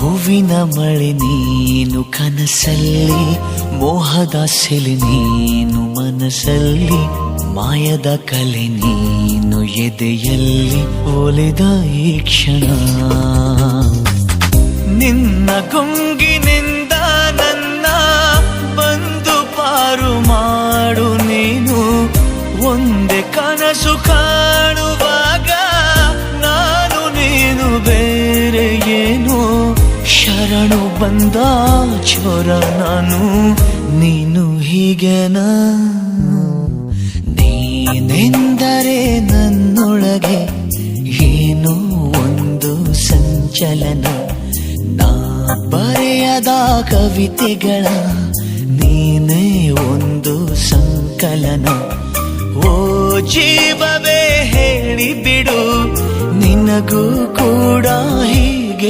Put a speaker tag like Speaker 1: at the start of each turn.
Speaker 1: ಹೂವಿನ ಮಳೆ ನೀನು ಕನಸಲ್ಲಿ, ಮೋಹದ ಸೆಲೆ ನೀನು ಮನಸ್ಸಲ್ಲಿ ಮಾಯದ ಕಲೆ ನೀನು ಎದೆಯಲ್ಲಿ ಒಲಿದ ಈ ಕ್ಷಣ. ನಿನ್ನ ಕುಂಗಿನಿಂದ ನನ್ನ ಬಂದು ಪಾರು ಮಾಡು ನೀನು, ಒಂದೇ ಕನಸು ಕಾಣುವಾಗ ನಾನು ನೀನು ಬೇರೆ ಏನು. ಶರಣು ಬಂದ ಚೋರ ನಾನು, ನೀನು ಹೀಗೆನ ನೀನೆಂದರೆ ನನ್ನೊಳಗೆ ಏನೋ ಒಂದು ಸಂಚಲನ. ನಾ ಬರೆಯದ ಕವಿತೆಗಳ ನೀನೇ ಒಂದು ಸಂಕಲನ. ಓ ಜೀವವೇ, ಹೇಳಿಬಿಡು, ನಿನಗೂ ಕೂಡ ಹೀಗೆ